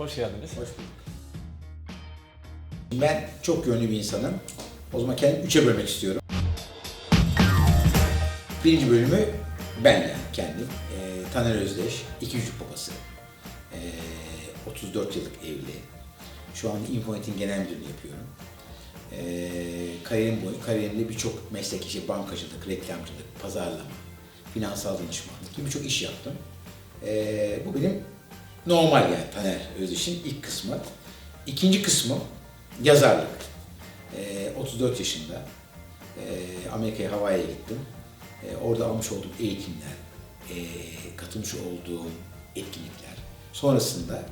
Hoş geldiniz. Hoş bulduk. Ben çok yönlü bir insanım. O zaman kendimi üçe bölmek istiyorum. Birinci bölümü ben yani kendim. Ee, Taner Özdeş, iki çocuk babası. Ee, 34 yıllık evli. Şu anda Infonet'in genel müdürünü yapıyorum. Ee, kariyerim boyu, kariyerimde birçok meslek işi, bankacılık, reklamcılık, pazarlama, finansal danışmanlık gibi birçok iş yaptım. Ee, bu benim normal yani Taner Özdeş'in ilk kısmı. İkinci kısmı yazarlık. Ee, 34 yaşında ee, Amerika'ya Hawaii'ye gittim. Ee, orada almış olduğum eğitimler, ee, katılmış olduğum etkinlikler. Sonrasında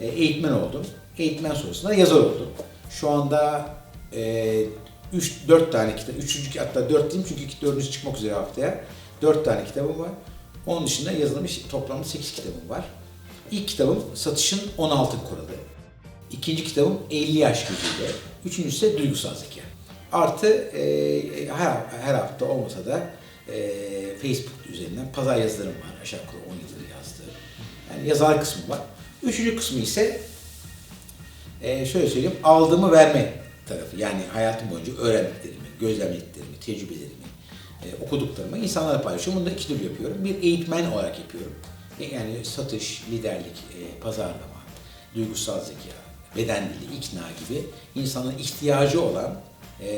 ee, eğitmen oldum. Eğitmen sonrasında yazar oldum. Şu anda 3-4 tane kitap, üçüncü hatta 4 diyeyim çünkü dördüncü çıkmak üzere haftaya. 4 tane kitabım var. Onun dışında yazılmış toplamda 8 kitabım var. İlk kitabım Satışın 16 Kuralı. İkinci kitabım 50 Yaş Gücüyle. Üçüncüsü de Duygusal Zeka. Artı e, her, her hafta olmasa da e, Facebook üzerinden pazar yazılarım var. Aşağı yukarı 10 yıldır yazdığım. Yani yazar kısmı var. Üçüncü kısmı ise e, şöyle söyleyeyim, aldığımı verme tarafı. Yani hayatım boyunca öğrendiklerimi, gözlemlediklerimi, tecrübelerimi, e, okuduklarımı insanlara paylaşıyorum. Bunu da iki türlü yapıyorum. Bir eğitmen olarak yapıyorum. Yani satış, liderlik, e, pazarlama, duygusal zeka, beden dili, ikna gibi insanın ihtiyacı olan e,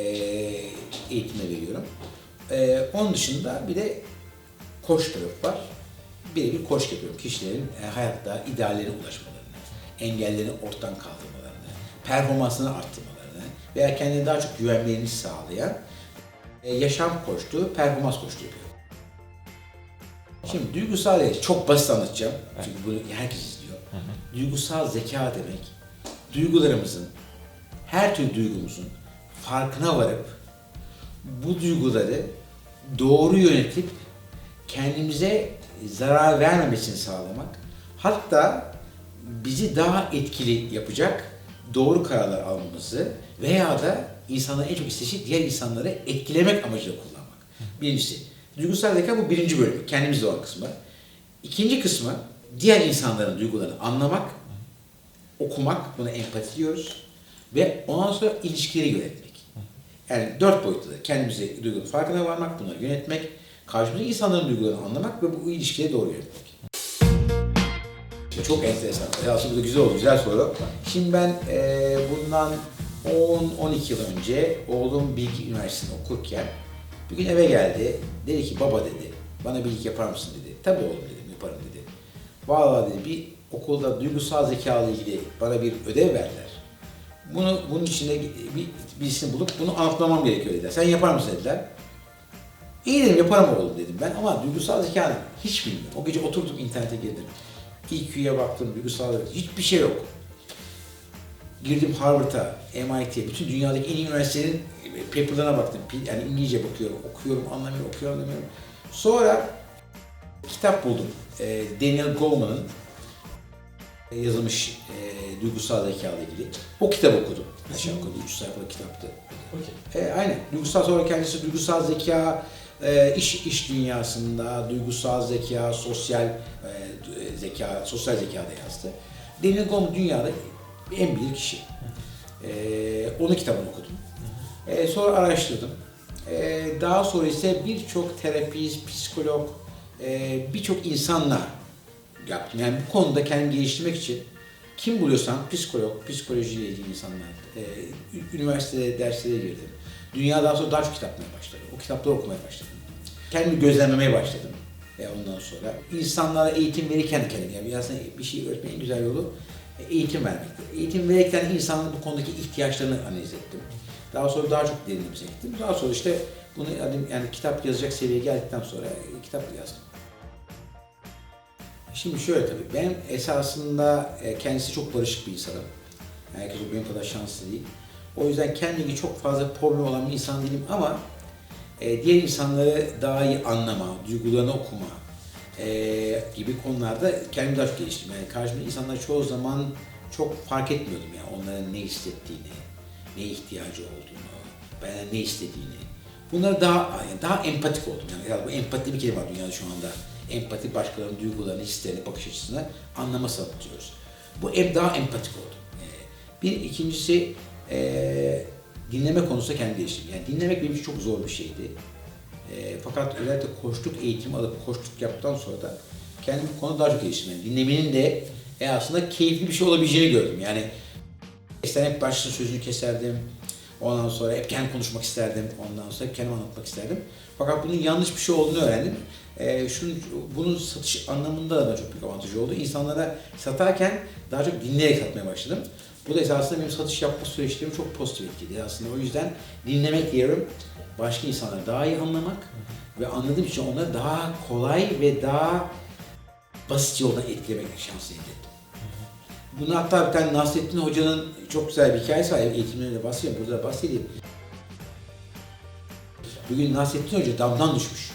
eğitime veriyorum. E, onun dışında bir de koç tarafı var. Birebir koç yapıyorum. Kişilerin e, hayatta ideallerine ulaşmalarını, engellerini ortadan kaldırmalarını, performansını arttırmalarını veya kendine daha çok güvenmelerini sağlayan yaşam koçluğu, performans koçluğu yapıyorum. Şimdi duygusal zeka çok basit anlatacağım. Çünkü bunu herkes izliyor. Duygusal zeka demek, duygularımızın, her türlü duygumuzun farkına varıp bu duyguları doğru yönetip kendimize zarar vermemesini sağlamak, hatta bizi daha etkili yapacak doğru kararlar almamızı veya da insanların en çok istediği diğer insanları etkilemek amacıyla kullanmak. Birincisi, duygusal zeka bu birinci bölümü, kendimizde olan kısmı. İkinci kısmı, diğer insanların duygularını anlamak, okumak, buna empati diyoruz. Ve ondan sonra ilişkileri yönetmek. Yani dört boyutlu kendimize duygunun farkına varmak, bunları yönetmek, karşımızdaki insanların duygularını anlamak ve bu ilişkiye doğru yönetmek. Çok enteresan. Aslında bu da güzel oldu, güzel soru. Şimdi ben e, bundan 10-12 yıl önce oğlum Bilgi Üniversitesi'nde okurken bir gün eve geldi. Dedi ki baba dedi, bana bilgi yapar mısın dedi. Tabii oğlum dedim, yaparım dedi. Vallahi dedi bir okulda duygusal zeka ile ilgili bana bir ödev verdiler. Bunu bunun içinde bir birisini bulup bunu anlatmamam gerekiyor dediler. Sen yapar mısın dediler. İyi dedim yaparım oğlum dedim ben ama duygusal zeka hiç bilmiyorum. O gece oturdum internete girdim. EQ'ya baktım, duygusal zeka hiçbir şey yok. Girdim Harvard'a, MIT'ye, bütün dünyadaki en iyi üniversitelerin paperlarına baktım. Yani İngilizce bakıyorum, okuyorum, anlamıyorum, okuyorum, anlamıyorum. Sonra kitap buldum. Ee, Daniel Goleman'ın yazılmış e, duygusal zeka ile ilgili. O kitabı okudum. Aşağı yukarı 3 sayfalık kitaptı. Okey. E, aynen. Duygusal sonra kendisi duygusal zeka, e, iş iş dünyasında, duygusal zeka, sosyal e, du- zeka, sosyal zeka da yazdı. Daniel Goleman dünyada en bilir kişi. E, onun kitabını okudum. E, sonra araştırdım. E, daha sonra ise birçok terapist, psikolog, e, birçok insanla yaptım. Yani bu konuda kendimi geliştirmek için kim buluyorsam psikolog, psikolojiyle ilgili insanlar, e, üniversitede derslere girdim. Dünyadan sonra daha çok kitap başladım. O kitapları okumaya başladım. Kendimi gözlemlemeye başladım. E ondan sonra insanlara eğitim verirken de kendim, yani aslında bir şey öğretmenin en güzel yolu e, eğitim vermektir. Eğitim verirken insanların bu konudaki ihtiyaçlarını analiz ettim. Daha sonra daha çok derinimize gittim. Daha sonra işte bunu yani, kitap yazacak seviyeye geldikten sonra e, kitap yazdım. Şimdi şöyle tabii, ben esasında e, kendisi çok barışık bir insanım. Herkes benim kadar şanslı değil. O yüzden kendimi çok fazla problem olan bir insan değilim ama e, diğer insanları daha iyi anlama, duygularını okuma gibi konularda kendimi daha çok geliştirdim. Yani karşımda insanlar çoğu zaman çok fark etmiyordum yani onların ne hissettiğini, ne ihtiyacı olduğunu, benden ne istediğini. Bunları daha yani daha empatik oldum. Yani ya bu empati bir kelime var dünyada şu anda. Empati başkalarının duygularını, hislerini, bakış açısını anlama sanatı diyoruz. Bu em daha empatik oldu. Ee, bir ikincisi e, dinleme konusunda kendi geliştirdim. Yani dinlemek benim için çok zor bir şeydi. E, fakat özellikle koçluk eğitimi alıp koçluk yaptıktan sonra da kendimi bu konuda daha çok geliştirdim. Yani dinlemenin de e, aslında keyifli bir şey olabileceğini gördüm. Yani eskiden hep başta sözünü keserdim. Ondan sonra hep kendim konuşmak isterdim. Ondan sonra hep kendim anlatmak isterdim. Fakat bunun yanlış bir şey olduğunu öğrendim. Ee, şunun, bunun satış anlamında da çok büyük avantajı oldu. İnsanlara satarken daha çok dinleyerek satmaya başladım. Bu da esasında benim satış yapma süreçlerimi çok pozitif etkiledi. Aslında o yüzden dinlemek diyorum. Başka insanları daha iyi anlamak ve anladığım için onları daha kolay ve daha basit yoldan etkilemek şansı elde ettim. Bunu hatta bir tane Nasrettin Hoca'nın çok güzel bir hikayesi var. Eğitimlerinde bahsediyorum. Burada da bahsedeyim. Bugün Nasrettin Hoca damdan düşmüş.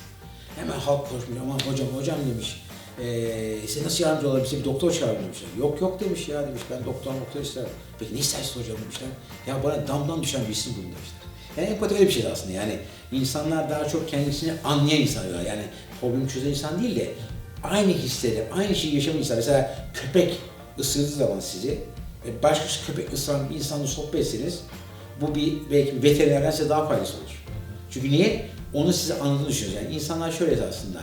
Hemen halk koşmuş. Aman hocam hocam demiş. Eee size nasıl yardımcı olabilir? Size bir doktor çağırın demişler. Yok yok demiş ya demiş. Ben doktor doktor isterim. Peki ne istersin hocam demişler. Ya bana damdan düşen birisini bulun demişler. Yani empati öyle bir şey aslında. Yani insanlar daha çok kendisini anlayan insanlar. Yani problemi çözen insan değil de aynı hisleri, aynı şeyi yaşayan insan. Mesela köpek ısırdığı zaman sizi, başka köpek ısıran bir insanla sohbet etseniz bu bir belki bir veterinerden size daha faydası olur. Çünkü niye? Onu size anladığını düşünüyoruz. Yani insanlar şöyle aslında,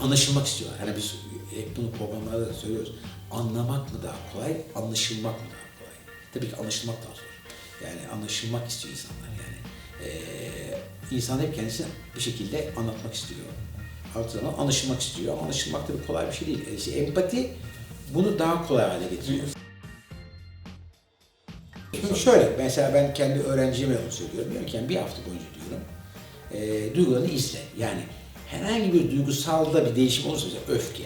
anlaşılmak istiyorlar. Yani biz hep bunu programlarda da söylüyoruz. Anlamak mı daha kolay, anlaşılmak mı daha kolay? Tabii ki anlaşılmak daha zor. Yani anlaşılmak istiyor insanlar yani. Ee, insan hep kendisini bir şekilde anlatmak istiyor. Artı zaman anlaşılmak istiyor. Anlaşılmak tabii kolay bir şey değil. İşte empati bunu daha kolay hale getiriyor. Şimdi şöyle, mesela ben kendi öğrencime onu söylüyorum. Diyorum ki yani bir hafta boyunca diyorum, e, duygularını izle. Yani herhangi bir duygusalda bir değişim olursa mesela öfke,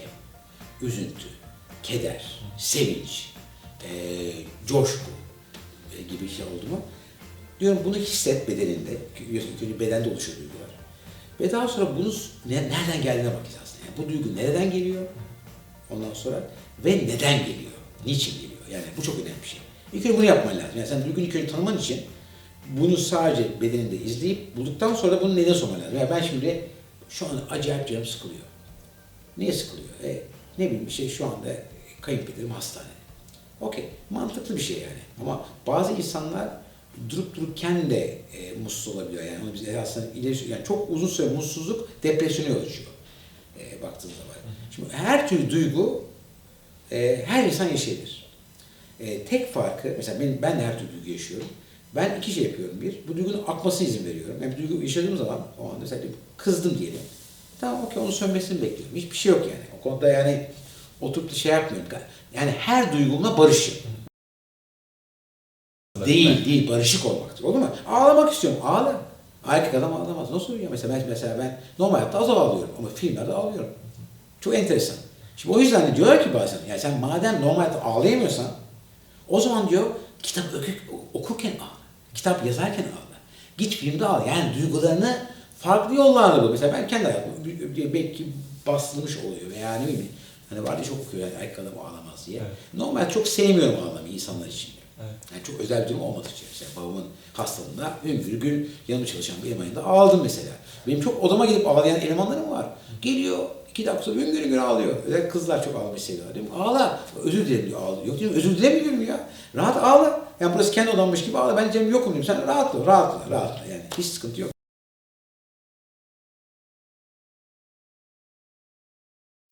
üzüntü, keder, sevinç, e, coşku e, gibi şey oldu mu? Diyorum bunu hisset bedeninde. Biliyorsun önce bedende oluşuyor duygular. Ve daha sonra bunu ne, nereden geldiğine bakacağız. Yani bu duygu nereden geliyor? Ondan sonra ve neden geliyor? Niçin geliyor? Yani bu çok önemli bir şey. İlk önce bunu yapman lazım. Yani sen duyguyu ilk önce tanıman için bunu sadece bedeninde izleyip bulduktan sonra da bunun neden sorman lazım. Yani ben şimdi şu an acayip canım sıkılıyor. Niye sıkılıyor? E, ne bileyim bir şey şu anda kayınpederim hastanede. Okey, mantıklı bir şey yani. Ama bazı insanlar durup dururken de e, mutsuz olabiliyor. Yani onu biz aslında ileri, yani çok uzun süre mutsuzluk depresyona yol açıyor. E, baktığınız zaman. Şimdi her türlü duygu e, her insan yaşayabilir. E, tek farkı, mesela ben de her türlü duygu yaşıyorum. Ben iki şey yapıyorum. Bir, bu duygunun akmasına izin veriyorum. Yani bir duygu yaşadığım zaman, o anda mesela kızdım diyelim. Tamam okey onun sönmesini bekliyorum. Hiçbir şey yok yani. O konuda yani oturup da şey yapmıyorum. Yani her duygumla barışım. Değil, değil. Barışık olmaktır. Olur mu? Ağlamak istiyorum. Ağla. Erkek adam ağlamaz. Nasıl oluyor? Mesela ben, mesela ben normal hayatta az ağlıyorum ama filmlerde ağlıyorum. Çok enteresan. Şimdi o yüzden de diyorlar ki bazen, yani sen madem normal hayatta ağlayamıyorsan, o zaman diyor kitap okurken ağla. Kitap yazarken ağla. Git filmde ağla. Yani duygularını farklı yollarla bul. Mesela ben kendi hayatımda belki bastırmış oluyor veya ne bileyim. Hani var ya çok okuyor yani erkek adam ağlamaz diye. Evet. Normal çok sevmiyorum ağlamayı insanlar için. Evet. Yani çok özel bir durum olmadığı için. Mesela babamın hastalığında hüngür gün yanımda çalışan bir elemanında ağladım mesela. Benim çok odama gidip ağlayan elemanlarım var. Geliyor, iki dakika sonra hüngür hüngür ağlıyor. Özellikle kızlar çok ağlamayı seviyorlar. Diyorum ağla. Özür dilerim diyor ağlıyor. Yok diyorum özür dilemiyorum ya. Rahat ağla. Yani burası kendi odammış gibi ağla. Ben Cem yokum diyorum. Sen rahatla, rahatla, rahatla. Yani hiç sıkıntı yok.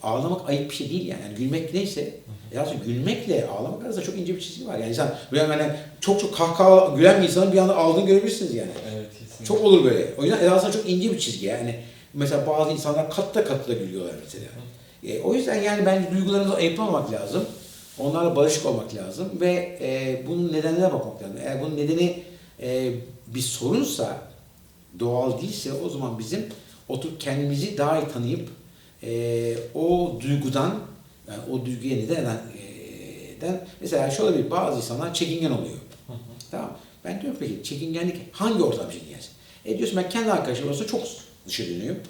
Ağlamak ayıp bir şey değil yani. yani gülmek neyse. Ya gülmekle ağlamak arasında çok ince bir çizgi var. Yani insan böyle yani çok çok kahkaha gülen bir insanın bir anda ağladığını görebilirsiniz yani. Evet kesinlikle. Çok olur böyle. O yüzden aslında çok ince bir çizgi yani. Mesela bazı insanlar katta katta gülüyorlar mesela. E, o yüzden yani bence duygularınızı ayıplamamak lazım. Onlarla barışık olmak lazım ve e, bunun nedenine bakmak lazım. Eğer bunun nedeni e, bir sorunsa, doğal değilse o zaman bizim oturup kendimizi daha iyi tanıyıp e, o duygudan, yani o duyguya neden eden, e, den- mesela şöyle bir bazı insanlar çekingen oluyor. Tamam. Ben diyorum peki çekingenlik hangi ortam çekingensin? E diyorsun ben kendi arkadaşlarım arasında çok dışa dönüyorum.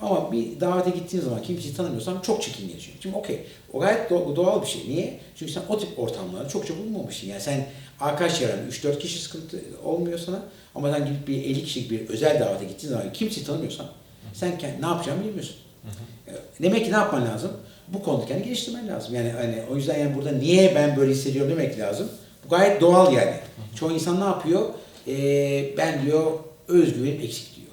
Ama bir davete gittiğin zaman kimseyi tanımıyorsam çok çekingen yaşıyorum. Şimdi okey. O gayet do- doğal bir şey. Niye? Çünkü sen o tip ortamlarda çokça bulunmamışsın. Yani sen arkadaş çevrende 3-4 kişi sıkıntı olmuyor sana. Ama sen gidip bir 50 kişilik bir özel davete gittiğin zaman kimseyi tanımıyorsan sen kendi, ne yapacağını bilmiyorsun. E, Demek ki ne yapman lazım? Bu konuda kendini geliştirmen lazım. Yani hani o yüzden yani burada niye ben böyle hissediyorum demek lazım. Bu gayet doğal yani. Çoğu insan ne yapıyor? E, ben diyor özgüvenim eksik diyor.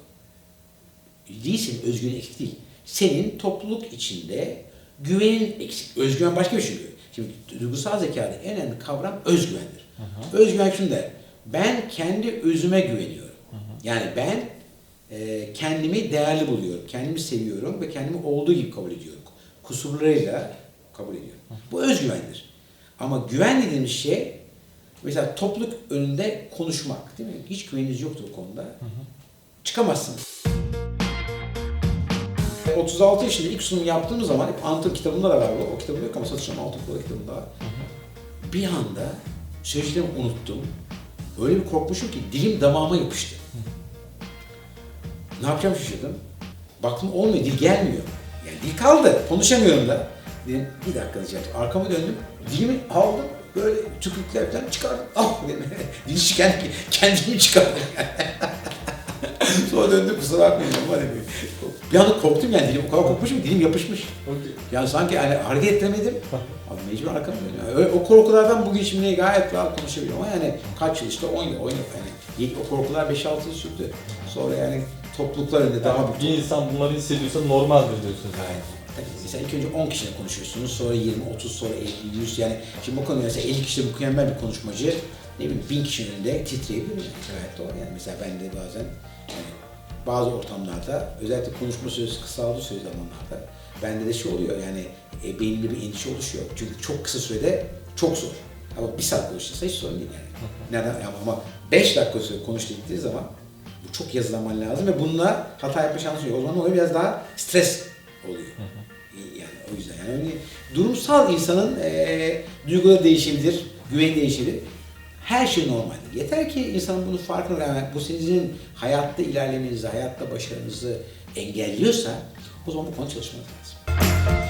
Değilsin, özgüven eksik değil. Senin topluluk içinde güvenin eksik. Özgüven başka bir şey. Şimdi duygusal zekada en önemli kavram özgüvendir. Özgüven şunu der. Ben kendi özüme güveniyorum. Yani ben e, kendimi değerli buluyorum. Kendimi seviyorum ve kendimi olduğu gibi kabul ediyorum. Kusurlarıyla kabul ediyorum. Bu özgüvendir. Ama güven dediğimiz şey mesela topluluk önünde konuşmak değil mi? Hiç güveniniz yoktur bu konuda. Çıkamazsınız. 36 yaşında ilk sunum yaptığım zaman hep Antın kitabında da var bu. O kitabı yok ama satışım Antın Kola kitabında var. Bir anda sözlerimi unuttum. Öyle bir korkmuşum ki dilim damağıma yapıştı. Ne yapacağım şaşırdım. Baktım olmuyor, dil gelmiyor. Yani dil kaldı, konuşamıyorum da. Dedim bir dakika diyeceğim. Arkama döndüm, dilimi aldım, böyle tükürükler falan çıkardım. Ah dedim. Dil çıkan kendimi çıkardım. Sonra döndüm kusura bakmayın ama hani bir- anda korktum yani dilim o kadar korkmuşum ki dilim yapışmış. Yani sanki hani hareket etmedim. Abi mecbur arkama dönüyorum. Yani o korkulardan bugün şimdi gayet rahat konuşabiliyorum ama yani kaç yıl işte 10 yıl, 10 yıl yani. İlk o korkular 5-6 yıl sürdü. Sonra yani topluluklar önünde daha Daha bir insan bunları hissediyorsa normaldir diyorsunuz. Gayet. Tabii mesela ilk önce 10 kişiyle konuşuyorsunuz, sonra 20, 30, sonra 50, 100 yani şimdi bu konuda mesela 50 kişide mükemmel bir konuşmacı ne bileyim 1000 kişinin önünde titreyebilir yani. Gayet doğru yani mesela ben de bazen yani bazı ortamlarda özellikle konuşma süresi kısaldığı süre zamanlarda bende de şey oluyor yani e, beynimde bir endişe oluşuyor. Çünkü çok kısa sürede çok zor. Ama bir saat konuşursa hiç sorun değil yani. Neden? Ama 5 dakika süre konuştu gittiği zaman bu çok yazılaman lazım ve bununla hata yapma şansı yok. O zaman o biraz daha stres oluyor. Yani o yüzden yani hani durumsal insanın e, duyguları değişebilir, güveni değişebilir. Her şey normaldir. Yeter ki insanın bunu farkına yani bu sizin hayatta ilerlemenizi, hayatta başarınızı engelliyorsa o zaman bu konu çalışmanız lazım.